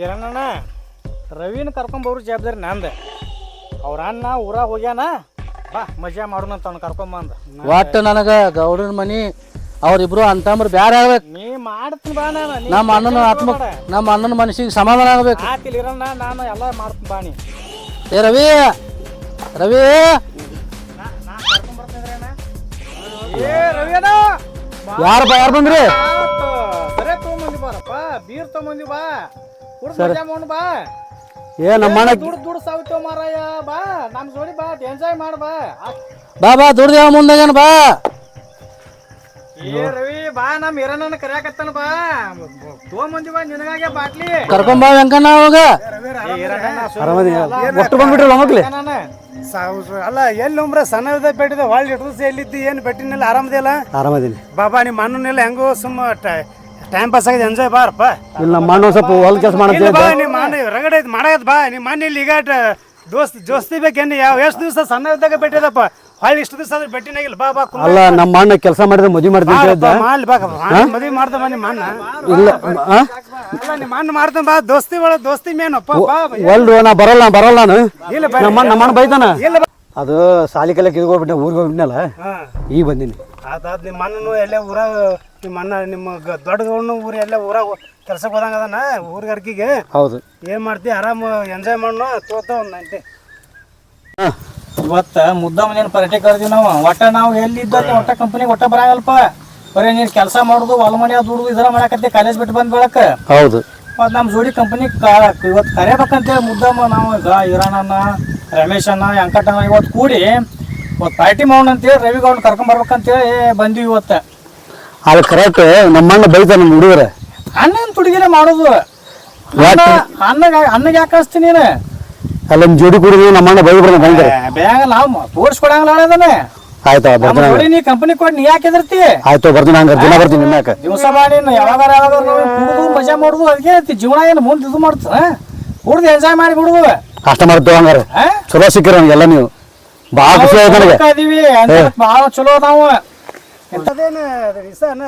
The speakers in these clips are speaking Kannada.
ಕಿರಣಣ್ಣ ರವಿನ ಕರ್ಕೊಂಬರು ಜವಾಬ್ದಾರಿ ನಂದು. ಅವ್ರ ಅಣ್ಣ ಊರ ಹೋಗ್ಯಾನ ಬಾ ಮಜಾ ಮಾಡೋಣ ಅಂತ ಅವ್ನು ಕರ್ಕೊಂಬಂದ ಒಟ್ಟು ನನಗ ಗೌಡನ ಮನಿ ಅವ್ರಿಬ್ರು ಅಂತಂಬ್ರು ಬ್ಯಾರೆ ಆಗ್ಬೇಕು. ನೀ ಮಾಡ್ತೀನಿ ಬಾ ನಾನು ನೀ ನಮ್ಮ ಅಣ್ಣನ ಆತ್ಮ ನಮ್ಮ ಅಣ್ಣನ ಮನಸ್ಸಿಗೆ ಸಮಾಧಾನ ಆಗ್ಬೇಕು. ಆತಿಲ್ ಇರಣ್ಣ ನಾನು ಎಲ್ಲ ಮಾಡ್ತೀನಿ ಬಾ ನೀ ಏ ರವಿ ರವಿ. ಏ ರವಿಯಣ್ಣ ಯಾರು ಬಾ ಯಾರು ಬಂದ್ರಿ? ತೊಗೊಂಬಂದಿ ಬಾರಪ್ಪ ಬೀರ್ ತೊಗೊಂಬಂದಿ ಬಾ. ಕುಡ್ದು ಮಜಾ ಮಾಡೋಣ ಬಾ. ಏ ನಮ್ಮ ಅಣ್ಣ ದುಡ್ಡು ದುಡ್ಡು ಸಾವ್ತೇವ ಮಾರಾಯ. ಬಾ ನಮ್ಮ ಜೋಡಿ ಬಾ ಎಂಜಾಯ್ ಮಾಡ್ ಬಾ. ಬಾ ಬಾ ದುಡ್ದೇವ ಮುಂದಾಗೇನು ಬಾ. ಏ ರವಿ ಬಾ ನಮ್ ಹಿರಣ್ಣನ ಕರ್ಯಾಕತ್ತಾನ ಬಾ. ತೊಗೊಂಬಂದಿ ಬಾ ನಿನಗಾಗೆ ಬಾಟ್ಲಿ. ಕರ್ಕೊಂಬಾ ವೆಂಕಣ್ಣ ಅವಾಗ. ಒಟ್ಟು ಬಂದ್ಬಿಟ್ರಲ್ಲ ಮಕ್ಳು ನಾನು ಅಲ್ಲ ಎಲ್ಲಿ ಉಮ್ರ ಸಣ್ಣದ ಬೆಟ್ಟಿದ ಹೊಳ್ಳಿ ಇಟ್ಟು ಎಲ್ಲಿದ್ದು ಏನು ಬೆಟ್ಟಿನೆಲ್ಲ ಆರಾಮದಿಲ್ಲ ಆರಾಮದೀನಿ. ಬಾಬಾ ನಿಮ್ಮ ಅಣ್ಣನೆಲ್ಲ ಹೆಂಗೋ ಸುಮ್ಮ ಟೈಮ್ ಪಾಸ್ ಆಗಿದೆ ಎಂಜಾಯ್ ಬಾರಪ್ಪ. ಇಲ್ಲ ನಮ್ಮ ಅಣ್ಣ ಸ್ವಲ್ಪ ಹೊಲ ಕೆಲಸ ಇಲ್ಲ ಬಾ ರಗಡೆ ಐತಿ ಮಾಡಾಕತ್ ಬಾ ನಿಮ್ಮ ಮನೆ ಇಲ್ಲಿ ಈಗ ದೋಸ್ತಿ ದೋಸ್ತ್ ಬೇಕೇನು ಯಾವ ಎಷ್ಟು ದಿವಸ ಸಣ್ಣ ಇದ್ದಾಗ ಬೆಟ್ಟಿದಪ್ಪ ಹೊಳ್ಳಿ ಇಷ್ಟು ದಿವಸ ಆದ್ರೆ ಬೆಟ್ಟಿನಾಗಿಲ್ಲ ಬಾ ಬಾ ಕುಂದ್ರ. ಅಲ್ಲ ನಮ್ಮ ಅಣ್ಣ ಕೆಲಸ ಮಾಡಿದ್ರೆ ಮದುವೆ ಮಾಡ್ತೀನಿ ಅಂತ ಬಾರಪ್ಪ, ಹೇಳಿದ್ದ ಮಾಡ್ಲಿ ಬಾ ಮದುವೆ ಮಾಡ್ದ ಬಾ ನಿಮ್ಮ ಅಣ್ಣ. ಇಲ್ಲ ಆ? ಅಲ್ಲ ನಿಮ್ಮ ಅಣ್ಣ ಮಾಡ್ತಾನ ಬಾ ದೋಸ್ತಿ ಒಳ ದೋಸ್ತಿ ಮೇನಪ್ಪ ಬಾ ಒಲ್ಡು ನಾ ಬರಲ್ಲ ನಾ ಬರಲ್ಲ ನಾನು. ಇಲ್ಲ ಬಾ ನಮ್ಮ ನಮ್ಮ ಅಣ್ಣ ಬೈತಾನ. ಇಲ್ಲ ಬಾ. ಅದು ಸಾಲಿ ಕಲಿಯಕ್ಕೆ ಇದು ಹೋಗ್ಬಿಟ್ಟೆ ಊರಿಗೆ ಹೋಗ್ಬಿಟ್ನಲ್ಲ ಹಾ. ಈಗ ಬಂದೀನಿ. ಅದಾದ ನಿಮ್ಮ ಅಣ್ಣನು ಎಲ್ಲೇ ಊರಾಗ ನಿಮ್ಮ ಅಣ್ಣ ನಿಮ್ಮ ಗ- ದೊಡ್ಡ ಗೌಡ್ನು ಊರು ಎಲ್ಲ ಊರಾಗ ಕೆಲ್ಸಕ್ಕೆ ಹೋದಂಗ ಅದಾನ ಊರಿಗರ್ಕಿಗೆ ಹೌದು. ಏನು ಮಾಡ್ತಿ? ಆರಾಮ ಎಂಜಾಯ್ ಮಾಡೋಣ ತೋತ ಒಂದು ನೈಂಟಿ ಇವತ್ತ ಮುದ್ದ ಮನೇನ ಪರ್ಟಿ ಕರ್ದೀವಿ ನಾವು? ಒಟ್ಟ ನಾವು ಎಲ್ಲಿದ್ದ ಒಟ್ಟ ಕಂಪನಿ ಒಟ್ಟ ಬರಂಗಲ್ಪ. ಬರೀ ನೀನು ಕೆಲಸ ಮಾಡುದು ಹೊಲ ಮನೆ ದುಡ್ದು ಇದರ ಮಾಡಕತ್ತೆ ಕಾಲೇಜ್ ಬಿಟ್ಟು ಬಂದ್ ಬೆಳಕ. ಹೌದು. ಮತ್ತು ನಮ್ಮ ಜೋಡಿ ಕಂಪನಿ ಇವತ್ತು ಕರಿಬೇಕಂತೇಳಿ ಮುದ್ದಮ್ಮ ನಾವು ಹಿರಣಣ್ಣ ರಮೇಶ್ ಅಣ್ಣ ವೆಂಕಟಣ್ಣ ಇವತ್ತು ಕೂಡಿ ಇವತ್ತು ಪಾರ್ಟಿ ಮಾಡೋಣ ಅಂತೇಳಿ ರವಿ ಗೌಡ್ ಕರ್ಕೊಂಡ್ ಬರ್ಬೇಕಂತೇಳಿ ಬಂದ್ವಿ ಇವತ್ತು. ಅಲ್ಲಿ ಕರೆಕ್ಟ್ ನಮ್ಮಣ್ಣ ಬೈತ ನಮ್ಮ ಹುಡುಗರ. ಅಣ್ಣನ ತುಡುಗಿನೇ ಮಾಡೋದು. ಅನ್ನ ಅನ್ನಗ ಅನ್ನಗೆ ಯಾಕೆ ಹಚ್ತೀನಿ ಅಲ್ಲಿ ನಮ್ಮ ಜೋಡಿ ಕುಡಿದು ನಮ್ಮಣ್ಣ ಬೈ ಬಿಡ್ತಾನೆ ಬಂದ್ರೆ ಬ್ಯಾಂಗ ನಾವು ತೋರಿಸ್ಕೊಡಂಗಿಲ್ಲ ಅಣ್ಣದನೆ ಆಯ್ತು ಬರ್ತೀನಿ ಜೋಡಿ ನೀ ಕಂಪನಿ ಕೊಟ್ಟು ನೀ ಯಾಕೆ ಇದರ್ತಿ ಆಯ್ತು ಬರ್ತೀನಿ ಹಂಗ ದಿನ ಬರ್ತೀನಿ ನಿಮ್ಯಾಕ ದಿವಸ ಮಾಡಿ ಯಾವಾಗಾರ ಯಾವಾಗ ಕುಡಿದು ಮಜಾ ಮಾಡುದು ಅದಕ್ಕೆ ಐತಿ ಜೀವನ ಏನು ಮುಂದೆ ಇದು ಮಾಡ್ತಾನ ಕುಡ್ದು ಎಂಜಾಯ್ ಮಾಡಿ ಬಿಡುದು ಅಷ್ಟ ಮಾಡ್ತೇವೆ ಹಂಗಾರೆ. ಚಲೋ ಸಿಕ್ಕಿರ ಎಲ್ಲ ನೀವು. ಭಾಳ ಖುಷಿ ಆಯ್ತು ನನಗೆ. ಅದೀವಿ ಭಾಳ ಚಲೋ ನಾವು ಇಸನ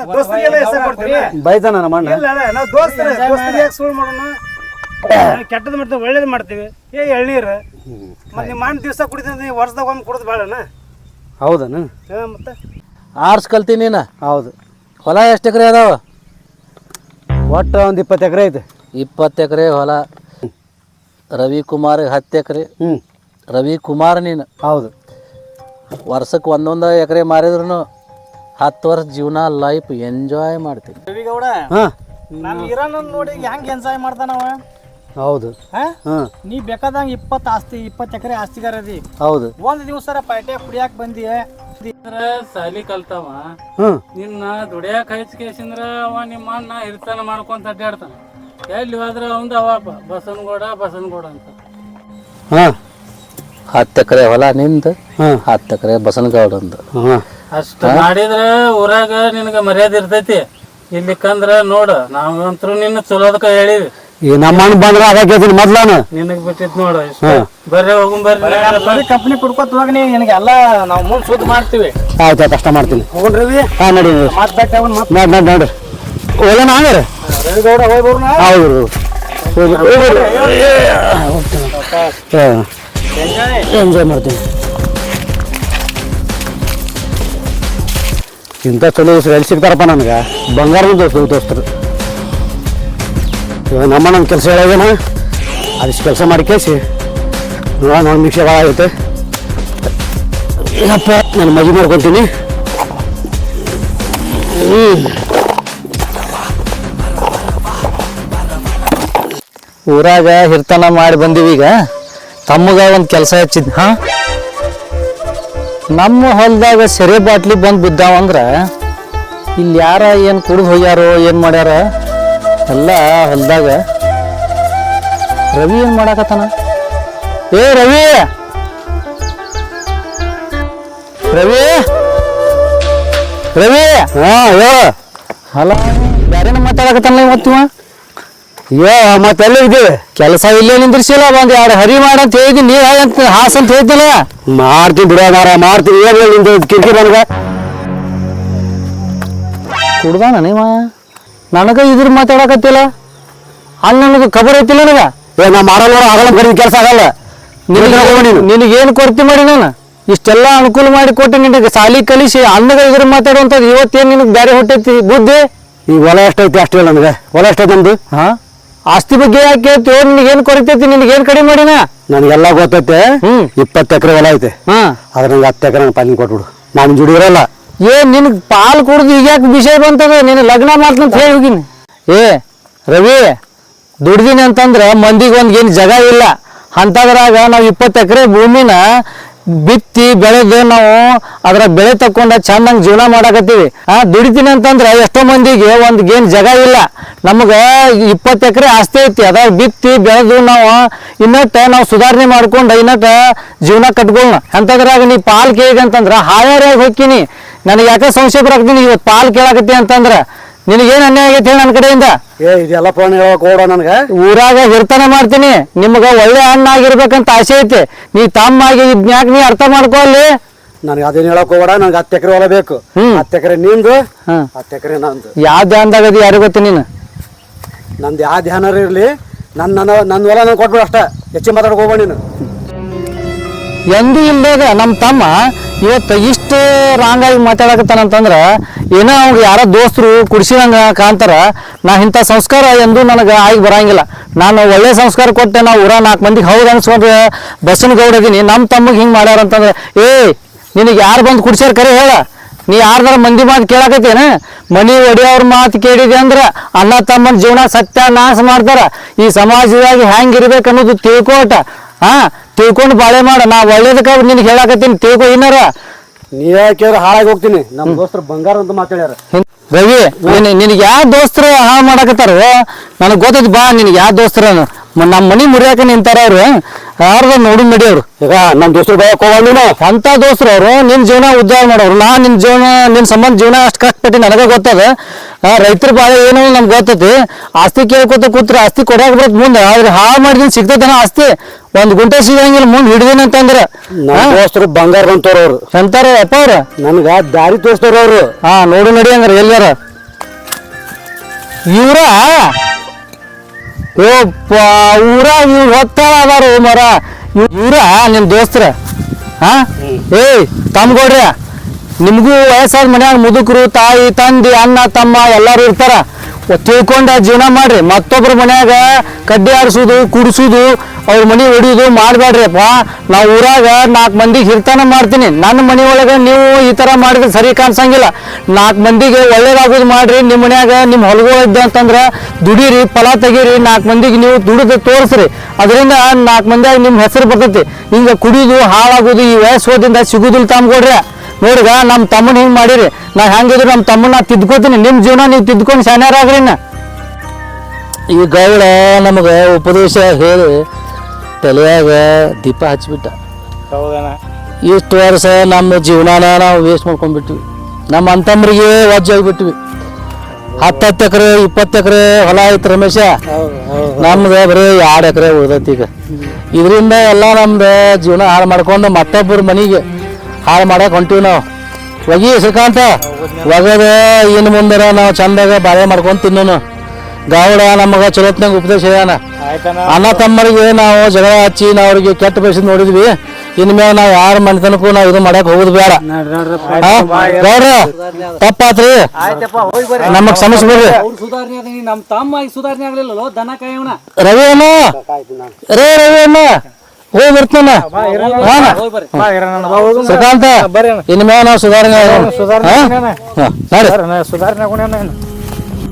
ಕೊಡ್ತೀವಿ. ಬೈತಾನ ನಮ್ಮ ಅಣ್ಣ? ಇಲ್ಲ ಅಲ್ಲ ನಾವು ದೋಸ್ತರ ದೋಸ್ತಿಗೆ ಯಾಕೆ ಸುಳ್ಳು ಮಾಡೋಣ? ಕೆಟ್ಟದ್ದು ಮಾಡ್ತೀವಿ ಒಳ್ಳೇದು ಮಾಡ್ತೀವಿ. ಏ ಎಳ್ನೀರು. ಮತ್ತೆ ನಿಮ್ಮ ಅಣ್ಣ ದಿವಸ ಕುಡಿದ್ರೆ ವರ್ಷದಾಗ ಒಂದ್ ಕುಡಿದು ಬೇಡನ ಹೌದನ? ಮತ್ತೆ? ಆರ್ಸ್ ಕಲ್ತೀನಿ ನೀನು? ಹೌದು. ಹೊಲ ಎಷ್ಟು ಎಕರೆ ಅದಾವ? ಒಟ್ಟು ಒಂದು ಇಪ್ಪತ್ತು ಎಕರೆ ಐತೆ. ಇಪ್ಪತ್ತು ಎಕರೆ ಹೊಲ. ರವಿಕುಮಾರ್ ಹತ್ತು ಎಕರೆ. ಹ್ಞೂ ರವಿಕುಮಾರ್ ನೀನು? ಹೌದು. ವರ್ಷಕ್ಕೆ ಒಂದೊಂದು ಎಕರೆ ಮಾರಿದ್ರು ಹತ್ತು ವರ್ಷ ಜೀವನ ಲೈಫ್ ಎಂಜಾಯ್ ಮಾಡ್ತೀವಿ ರವಿಗೌಡ ಹಾಂ. ನಮ್ಮ ಹಿರಣ್ಣ ನೋಡಿ ಹೆಂಗ್ ಎಂಜಾಯ್ ಮಾಡ್ತಾನವ ಹೌದು. ಹಾ? ಹಾಂ. ನೀ ಬೇಕಾದಂಗ ಇಪ್ಪತ್ತು ಆಸ್ತಿ ಇಪ್ಪತ್ತು ಎಕರೆ ಆಸ್ತಿಗಾರ ಅದಿ. ಹೌದು. ಒಂದ್ ದಿವಸ ಪೈಟೆ ಕುಡಿಯಾಕ ಬಂದಿ. ಸಾಲಿ ಕಲ್ತಾವ. ಹ್ಞೂ ನಿನ್ನ ದುಡಿಯಾಕ ಹಚ್ಕೇಸಿಂದ್ರ ಅವ ನಿಮ್ಮ ಅಣ್ಣ ಇರ್ತಾನ ಮಾಡ್ಕೊಂತ ಅಡ್ಡಾಡ್ತಾನ ಎಲ್ಲಿ ಹೋದ್ರ ಅವಂದ ಅವ ಬ- ಬಸನಗೌಡ ಬಸನಗೌಡ ಅಂತ. ಹಾಂ. ಹತ್ತು ಎಕರೆ ಹೊಲ ನಿಂದು ಹಾಂ. ಹತ್ತು ಎಕರೆ ಬಸನಗೌಡಂದು ಹಾಂ. ಅಷ್ಟ ಮಾಡಿದ್ರ ಊರಾಗ ನಿನಗೆ ಮರ್ಯಾದೆ ಇರ್ತೈತಿ. ಇಲ್ಲಿ ಕಂದ್ರ ನೋಡ ನಾವಂತರೂ ನಿನ್ನ ಚಲೋದಕ್ಕ ಹೇಳಿವಿ. ಈ ನಮ್ಮ ಅಣ್ಣ ಬಂದ್ರೆ ಅದ ಕೇಳ್ತೀನಿ ಮೊದ್ಲಾನು ನಿನಗ್ ಬಿಟ್ಟಿತ್ ನೋಡ ಬರ್ರಿ ಹೋಗುಂ ಬರ್ರಿ. ಕಂಪ್ನಿ ಕುಡ್ಕೋತ ಹೋಗಿ ನೀ ನಿನಗೆ ಎಲ್ಲ ನಾವು ಮುಂದೆ ಸುದ್ದಿ ಮಾಡ್ತೀವಿ. ಆಯ್ತು ಆಯ್ತು ಅಷ್ಟ ಮಾಡ್ತೀನಿ. ಹೋಗೋಣ ರವಿ. ಹಾಂ ನಡಿ ನಡಿ. ಮತ್ತೆ ಅವನ್ ಮತ್ತೆ? ನೋಡಿ ನೋಡಿ ನೋಡ್ರಿ ಹೋಗೋಣ ಹಂಗಾರೆ? ರವಿಗೌಡ ಹೋಗಿ ಬರೋಣ ಹೌದು ಎಂಜಾಯ್ ಮಾಡ್ತೀನಿ. ಇಂಥ ಚಲೋ ದೋಸ್ತರು ಎಲ್ಲಿ ಸಿಗ್ತಾರಪ್ಪ ನನಗೆ? ಬಂಗಾರದ ದೋಸ್ತು ದೋಸ್ತರು. ಇವಾಗ ನಮ್ಮ ನನ್ನ ಕೆಲಸ ಹೇಳೋದೇನ? ಅದಿಷ್ಟು ಕೆಲಸ ಮಾಡಿ ಕೇಸಿ ನೋಡೋಣ ಒಂದು ನಿಮಿಷ ಭಾಳ ಆಗುತ್ತೆ ಏನಪ್ಪ, ನಾನು ಮಜಿ ಮಾಡ್ಕೊತೀನಿ. ಊರಾಗ ಹಿರ್ತನ ಮಾಡಿ ಬಂದೀವಿ ಈಗ. ತಮ್ಮಗ ಒಂದು ಕೆಲಸ ಹಚ್ಚಿದ್, ಹಾ? ನಮ್ಮ ಹೊಲದಾಗ ಸೆರೆ ಬಾಟ್ಲಿ ಬಂದು ಬಿದ್ದಾವ ಅಂದ್ರ ಇಲ್ಲಿ ಯಾರ ಏನು ಕುಡಿದು ಹೋಗ್ಯಾರೋ ಏನು ಮಾಡ್ಯಾರ ಎಲ್ಲ ಹೊಲದಾಗ ರವಿ ಏನು ಮಾಡಾಕತ್ತಾನ? ಏ ರವಿ! ರವಿ! ರವಿ! ಹಾಂ ಅಲ್ಲ ಬ್ಯಾರೇನ ಮಾತಾಡಕತ್ತಾನ ಇವತ್ತಿವ ಯೋ ಮತ್ತೆಲ್ಲ ಇದ್ದೀವಿ ಕೆಲಸ ಇಲ್ಲೇ ನಿಂದ್ರಿಸಿಲ್ಲ ಒಂದ್ ಎರಡು ಹರಿ ಮಾಡಂತ ಹೇಳಿ ನೀ ಅಂತ ಹಾಸ್ ಅಂತ ಹೇಳಿದ್ದಿಲ್ಲ? ಮಾಡ್ತೀನಿ ಬಿಡ ಮಾರ ಮಾಡ್ತೀನಿ. ಏನು ಹೇಳಿ ನಿಂದು ಕಿರಿಕಿರಿ ನನಗೆ? ಕುಡ್ದಾನ ನೀವ? ನನಗ ಇದ್ರ ಮಾತಾಡಕತ್ತಿಲ್ಲ. ಅಲ್ಲಿ ನನಗೆ ಖಬರ್ ಐತಿಲ್ಲ ನನಗ. ಏ ನಾ ಮಾಡಲ್ಲ ಆಗಲ್ಲ ಬರೀ ಕೆಲಸ ಆಗಲ್ಲ. ನಿನಗೆ ನಿನಗೇನು ಕೊರತೆ ಮಾಡಿ ನಾನು? ಇಷ್ಟೆಲ್ಲ ಅನುಕೂಲ ಮಾಡಿ ಕೊಟ್ಟೆ ನಿನಗೆ ಸಾಲಿ ಕಲಿಸಿ ಅನ್ನಗ ಇದ್ರ ಮಾತಾಡುವಂಥದ್ದು ಇವತ್ತೇನು ನಿನಗೆ ಬೇರೆ ಹೊಟ್ಟೈತಿ ಬುದ್ಧಿ? ಈಗ ಹೊಲ ಎಷ್ಟೈತಿ ಅಷ್ಟೇ ನನಗೆ. ಹೊಲ ಎಷ್ಟೈತಿ ನಮ್ದು ಹಾ? ಆಸ್ತಿ ಬಗ್ಗೆ ಯಾಕೆ ಹೇಳ್ತೀವಿ ಕೊರಿತೈತಿ ಕೊರತೈತಿ ನಿನಗೇನು ಕಡಿಮೆ ಮಾಡಿನ? ನನಗೆಲ್ಲ ಗೊತ್ತೈತೆ. ಹ್ಮ್. ಇಪ್ಪತ್ತು ಎಕರೆ ಹೊಲ ಐತೆ. ಹಾ. ಅದ್ರ ನಂಗೆ ಹತ್ತು ಎಕರೆ ನಂಗೆ ಪಾಲಿನ ಕೊಟ್ಬಿಡು. ನಾನು ಜುಡಿ ಇರಲ್ಲ. ಏ ನಿನ್ಗೆ ಪಾಲ್ ಕುಡ್ದು ಈಗ ಯಾಕೆ ವಿಷಯ ಬಂತದ? ನೀನು ಲಗ್ನ ಮಾಡ್ತಂತ ಹೇಳಿ ಹೋಗಿನಿ. ಏ ರವಿ ದುಡ್ದಿನಿ ಅಂತಂದ್ರೆ ಮಂದಿಗೆ ಒಂದು ಏನು ಜಾಗ ಇಲ್ಲ. ಅಂಥದ್ರಾಗ ನಾವು ಇಪ್ಪತ್ತು ಎಕರೆ ಭೂಮಿನ ಬಿತ್ತಿ ಬೆಳೆದು ನಾವು ಅದ್ರ ಬೆಳೆ ತಕೊಂಡ ಚಂದಂಗೆ ಜೀವನ ಮಾಡಾಕತ್ತೀವಿ. ಆ, ದುಡಿತೀನಿ ಅಂತಂದ್ರೆ ಎಷ್ಟೋ ಮಂದಿಗೆ ಒಂದು ಏನ್ ಜಾಗ ಇಲ್ಲ. ನಮಗೆ ಇಪ್ಪತ್ತು ಎಕರೆ ಆಸ್ತಿ ಐತಿ. ಅದಾಗ ಬಿತ್ತಿ ಬೆಳೆದು ನಾವು ಇನ್ನಟ್ಟ ನಾವು ಸುಧಾರಣೆ ಮಾಡ್ಕೊಂಡು ಇನ್ನಟ್ಟ ಜೀವನ ಕಟ್ಕೊಳ್ಳೋಣ ಅಂತದ್ರಾಗ ನೀ ಪಾಲ್ ಕೇಳಿದೆ ಅಂತಂದ್ರೆ ಹಾಯಾರಿಯಾಗಿ ಹೋಗ್ತೀನಿ. ನನಗೆ ಯಾಕೆ ಸಂಶಯ ಬರಾಕ್ತೀನಿ ಇವತ್ತು ಪಾಲ್ ಕೇಳಾಕತ್ತಿ ಅಂತಂದ್ರೆ ನಿನಗೇನು ಅನ್ಯಾಯ ಆಗೈತೆ ಹೇಳಿ ನನ್ನ ಕಡೆಯಿಂದ? ಏ ಇದೆಲ್ಲ ಫೋನ್ ಹೇಳಕ್ ಹೋಡ ನನಗೆ. ಊರಾಗ ಹಿರ್ತನ ಮಾಡ್ತೀನಿ. ನಿಮ್ಗ ಒಳ್ಳೆ ಹಣ್ಣು ಆಗಿರ್ಬೇಕಂತ ಆಸೆ ಐತೆ. ನೀ ತಮ್ಮಾಗಿ ಇದ್ನ್ಯಾಕ್ ನೀ ಅರ್ಥ ಮಾಡ್ಕೊ ಅಲ್ಲಿ? ನನಗೆ ಅದೇನು ಹೇಳಕ್ ಹೋಗಬೇಡ ನನಗೆ ಹತ್ತು ಎಕರೆ ಹೊಲ ಬೇಕು. ಹತ್ತು ಎಕರೆ ನಿಂದು. ಹತ್ತು ಎಕರೆ ನಂದು. ಯಾವ ಧ್ಯಾನದಾಗ ಅದು ಯಾರಿಗೆ ಗೊತ್ತು ನೀನು? ನಂದು ಯಾವ ಧ್ಯಾನ ಇರಲಿ ನನ್ನ ನನ್ನ ನನ್ನ ಹೊಲ ನಾನು ಕೊಟ್ಬಿಡು ಅಷ್ಟೇ. ಹೆಚ್ಚಿಗೆ ಮಾತಾಡಕ್ ಹೋಗ್ಬೇಡ ನೀನು. ಎಂದೂ ಇಲ್ದಾಗ ನಮ್ಮ ತಮ್ಮ ಇವತ್ತು ಇಷ್ಟು ರಾಂಗಾಗಿ ಮಾತಾಡಕತ್ತಾನಂತಂದ್ರೆ, ಏನೋ ಅವ್ಗೆ ಯಾರೋ ದೋಸ್ತರು ಕುಡಿಸಿದಂಗ ಕಾಂತಾರ, ನಾ ಇಂಥ ಸಂಸ್ಕಾರ ಎಂದು ನನಗೆ ಆಗಿ ಬರಂಗಿಲ್ಲ. ನಾನು ಒಳ್ಳೆ ಸಂಸ್ಕಾರ ಕೊಟ್ಟೆ ನಾವು ಊರ ನಾಲ್ಕು ಮಂದಿಗೆ ಹೌದು ಅನ್ಸ್ಕೊಂಡ್ರೆ ಬಸ್ಸಿನ ಗೌಡ ಅದೀನಿ. ನಮ್ಮ ತಮ್ಮಗೆ ಹಿಂಗೆ ಮಾಡ್ಯಾರ ಅಂತಂದ್ರೆ ಏ, ನಿನಗೆ ಯಾರು ಬಂದು ಕುಡ್ಸ್ಯಾರ ಕರೆ ಹೇಳ. ನೀ ಯಾರ್ದಾರ ಮಂದಿ ಮಾತು ಕೇಳಾಕತ್ತೇನ ಮನಿ ಒಡೆಯವ್ರ ಮಾತು ಕೇಳಿದೆ ಅಂದ್ರೆ, ಅಣ್ಣ ತಮ್ಮನ ಜೀವನ ಸತ್ಯ ನಾಶ ಮಾಡ್ತಾರ. ಈ ಸಮಾಜದಾಗ ಹೆಂಗ್ ಇರ್ಬೇಕು ಅನ್ನೋದು ತಿಳ್ಕೋಟ ಹಾ ತಿಳ್ಕೊಂಡು ಬಾಳೆ ಮಾಡ. ನಾ ಒಳ್ಳೇದಕ್ಕ ನಿನಗೆ ಹೇಳಾಕತ್ತೀನಿ. ತಿಳ್ಕೊ ಏನಾರ ನೀ ಯಾಕೆ ಹಾಳಾಗಿ ಹೋಗ್ತೀನಿ? ನಮ್ಮ ದೋಸ್ತರು ಬಂಗಾರ ಅಂತ ಮಾತಾಡ್ಯಾರ. ಹಿಂ- ರವಿ ನಿನಗೆ ಯಾವ ದೋಸ್ತರು ಹಾಳು ಮಾಡಕತ್ತಾರ ನನಗೆ ಗೊತ್ತೈತಿ ಬಾ ನಿನಗೆ ಯಾವ ದೋಸ್ತರ ನಮ್ಮ ಮನಿ ಮುರಿಯಾಕ ನಿಂತಾರ ಅವ್ರು. ಯಾರ್ದ ನೋಡು ಮಡಿ ಅವ್ರು. ಈಗ ನಮ್ಮ ದೋಸ್ತರು ಬಯಕ್ ಅಂತ ದೋಸ್ತರು ಅವರು. ನಿನ್ನ ಜೀವನ ಉದ್ಧಾರ ಮಾಡೋರು. ನಾ ನಿನ್ನ ಜೀವನ ನಿನ್ನ ಸಂಬಂಧ ಜೀವನ ಅಷ್ಟು ಕಷ್ಟಪಟ್ಟು ನನಗೆ ಗೊತ್ತದ. ರೈತರ ಬಾಳೆ ಏನು ನಮ್ಗೆ ಗೊತ್ತೈತಿ. ಆಸ್ತಿ ಕೇಳ್ಕೊತ ಕೂತ್ರೆ ಆಸ್ತಿ ಕೊಡಾಕ ಬರತ್ ಮುಂದೆ. ಆದ್ರೆ ಹಾಳು ಮಾಡಿದ್ರೆ ಸಿಗ್ತೈತನ ಆಸ್ತಿ. ಒಂದು ಗುಂಟೆ ಸಿಗಂಗಿಲ್ಲ ಮುಂದೆ ಹಿಡಿದೇನೆ ಅಂತಂದ್ರೆ ನಮ್ಮ ದೋಸ್ತರು ಬಂಗಾರ ಬಂತವ್ರ ಅವ್ರು. ಸಂತಾರ ಅಪ್ಪ ಅವ್ರ? ನನಗೆ ದಾರಿ ತೋರಿಸ್ತಾರ ಅವರು. ಹಾ ನೋಡು ನಡಿ ಹಂಗಾರ ಎಲ್ಲಾರ ಇವ್ರ? ಓ ಊರ ಇವ್ರ ಹೊತ್ತಾಳ ಅದಾರ ಮರ? ಇವ್ರ ನಿಮ್ ದೋಸ್ತರ? ಹಾ? ಏಯ್ ತಮ್ಗೋಡ್ರ ನಿಮ್ಗೂ ವಯಸ್ಸಾದ ಮನ್ಯಾಗ ಮುದುಕರು ತಾಯಿ ತಂದೆ ಅಣ್ಣ ತಮ್ಮ ಎಲ್ಲಾರು ಇರ್ತಾರ. ತಿಳ್ಕೊಂಡ ಜೀವನ ಮಾಡ್ರಿ. ಮತ್ತೊಬ್ರ ಮನ್ಯಾಗ ಕಡ್ಡಿ ಆಡಿಸೋದು ಕುಡಿಸೋದು, ಅವ್ರ ಮನೆ ಹೊಡಿಯೋದು ಮಾಡಬೇಡ್ರಿಪ್ಪ ನಾವು ಊರಾಗ ನಾಲ್ಕು ಮಂದಿಗೆ ಹಿರ್ತಾನ ಮಾಡ್ತೀನಿ. ನನ್ನ ಮನೆ ಒಳಗೆ ನೀವು ಈ ಥರ ಮಾಡಿದ್ರೆ ಸರಿ ಕಾಣಿಸಂಗಿಲ್ಲ. ನಾಲ್ಕು ಮಂದಿಗೆ ಒಳ್ಳೇದಾಗೋದು ಮಾಡ್ರಿ. ನಿಮ್ಮ ಮನ್ಯಾಗ ನಿಮ್ಮ ಹೊಲಗಳು ಇದ್ದ ಅಂತಂದ್ರೆ ದುಡೀರಿ, ಫಲ ತೆಗೀರಿ. ನಾಲ್ಕು ಮಂದಿಗೆ ನೀವು ದುಡಿದು ತೋರಿಸ್ರಿ. ಅದರಿಂದ ನಾಲ್ಕು ಮಂದಿಯಾಗ ನಿಮ್ಮ ಹೆಸರು ಬರ್ತೈತಿ. ಹಿಂಗೆ ಕುಡಿದು ಹಾಳಾಗೋದು ಈ ವಯಸ್ಸೋದಿಂದ ಸಿಗೋದಿಲ್ಲ ಸಿಗುದಿಲ್ಲ ತಾಮ್ಕೊಡ್ರಿ ನೋಡ್ಗ ನಮ್ಮ ತಮ್ಮನ ಹಿಂಗೆ ಮಾಡಿರಿ. ನಾ ಹೆಂಗಿದ್ರು ನಮ್ಮ ತಮ್ಮನ ತಿದ್ಕೋತೀನಿ. ನಿಮ್ಮ ಜೀವನ ನೀವು ತಿದ್ಕೊಂಡು ಇನ್ನ. ಈ ಗೌಡ ನಮಗೆ ಉಪದೇಶ ಹೇಳಿ ತಲೆಯಾಗ ದೀಪ ಹಚ್ಬಿಟ್ಟ. ಹೌದಣ್ಣ. ಇಷ್ಟು ವರ್ಷ ನಮ್ಮ ಜೀವನಾನ ನಾವು ವೇಸ್ಟ್ ಮಾಡ್ಕೊಂಡ್ಬಿಟ್ವಿ. ನಮ್ಮ ಅಂತಮ್ರಿಗೆ ವಜ್ಜಾಗಿಬಿಟ್ವಿ ಹತ್ತತ್ತು ಎಕರೆ ಇಪ್ಪತ್ತು ಎಕರೆ ಹೊಲ ಐತೆ ರಮೇಶ. ನಮ್ದು ಬರೀ ಎರಡು ಎಕರೆ ಉಳ್ದೈತಿ ಈಗ. ಇದರಿಂದ ಎಲ್ಲ ನಮ್ದು ಜೀವನ ಹಾಳು ಮಾಡ್ಕೊಂಡು ಮತ್ತೊಬ್ಬರ ಮನೆಗೆ ಹಾಳು ಮಾಡಕ್ಕೆ ಹೊಂಟಿವಿ ನಾವು. ಒಗಿ ಶ್ರೀಕಾಂತ ಒಗದ ಇನ್ನು ಮುಂದೆ ನಾವು ಚಂದಾಗ ಬಾಳೆ ಮಾಡ್ಕೊಂಡು ತಿನ್ನೋನು. ಗಾವಡ ನಮಗೆ ಚಲೋತ್ನಾಗ ಉಪದೇಶ ಹೇಳ್ಯಾನ. ಅಣ್ಣ ತಮ್ಮರಿಗೆ ನಾವು ಜಗಳ ಹಚ್ಚಿ ನಾವು ಅವ್ರಿಗೆ ಕೆಟ್ಟ ಬಯಸಿದ್ ನೋಡಿದ್ವಿ. ಇನ್ಮೇಲೆ ನಾವು ಯಾರ ಮನೆತನಕ್ಕೂ ನಾವು ಇದು ಮಾಡಕ್ ಹೋಗುದು ಬೇಡ? ಗೌಡ್ರ ತಪ್ಪಾತ್ರಿ. ನಮಗ್ ಸಮಸ್ಯೆ ಬರ್ರಿ. ರವಿ ಅಣ್ಣ. ರೇ ರವಿ ಅಣ್ಣ. ಹೋಗಿ ಬರ್ತಾನ ಇನ್ಮೇಲೆ ನಾವು ಸುಧಾರಣೆ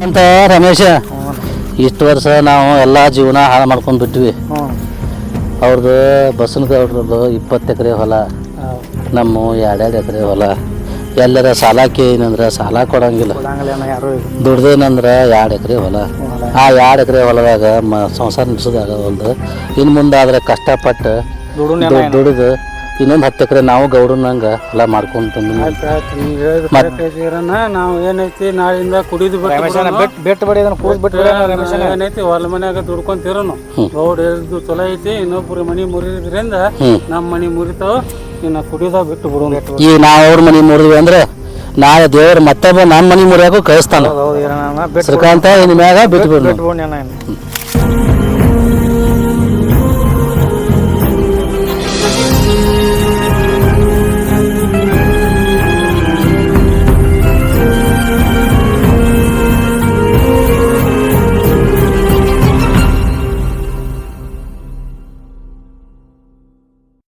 ಅಂತ ರಮೇಶ ಇಷ್ಟು ವರ್ಷ ನಾವು ಎಲ್ಲ ಜೀವನ ಹಾಳು ಮಾಡ್ಕೊಂಡ್ ಬಿಟ್ವಿ. ಅವ್ರದ್ದು ಬಸನ್ ಗೌಡ್ರದ್ದು ಇಪ್ಪತ್ತು ಎಕರೆ ಹೊಲ ನಮ್ಮ ಎರಡೆರಡು ಎಕರೆ ಹೊಲ. ಎಲ್ಲರ ಸಾಲ ಕೇಳಿನಂದ್ರೆ ಸಾಲ ಕೊಡಂಗಿಲ್ಲ. ದುಡ್ದೇನಂದ್ರೆ ಎರಡು ಎಕರೆ ಹೊಲ. ಆ ಎರಡು ಎಕರೆ ಹೊಲದಾಗ ಮ ಸಂಸಾರ ಒಂದು. ಇನ್ನು ಮುಂದಾದ್ರೆ ಕಷ್ಟಪಟ್ಟು ದುಡುನೆ ದುಡ್- ದುಡಿದು ಇನ್ನೊಂದು ಹತ್ತು ಎಕರೆ ನಾವು ಗೌಡನಂಗೆ ಎಲ್ಲ ಮಾಡ್ಕೊಂಡು ತಂದು ನಾವು ಏನೈತಿ ನಾಳಿಂದ ಕುಡಿದು ಬಿಟ್ಟು ಬೆಟ್ ಬೆಟ್ ಬಡಿ ಅದನ್ನ ಕೂಸ್ ಬಿಟ್ಟು ರಮೇಶನ ಏನೈತಿ ಹೊಲ ಮನ್ಯಾಗ ದುಡ್ಕೊಂತಿರೋನು ಗೌಡ ಹೇಳಿದ್ದು ಚಲೋ ಐತಿ ಇನ್ನೊಬ್ರು ಮನಿ ಮುರಿದ್ರಿಂದ. ನಮ್ಮ ಮನಿ ಮುರಿತಾವ ಇನ್ನು ಕುಡಿಯೋದ ಬಿಟ್ಟು ಬಿಡೋಣ. ಈಗ ನಾವು ಅವ್ರ ಮನೆ ಮುರಿದ್ವಿ ಅಂದ್ರೆ ನಾಳೆ ದೇವ್ರು ಮತ್ತೊಬ್ಬ ನಮ್ಮ ಮನೆ ಮುರಿಯಾಕು ಕಳಿಸ್ತಾನ ಹೌದು ಇರೋಣ ಬೆಟ್ ಶ್ರೀಕಾಂತ ಇನ್ ಮ್ಯಾಗ ಬಿಟ್ಟು ಬಿಡ್ನು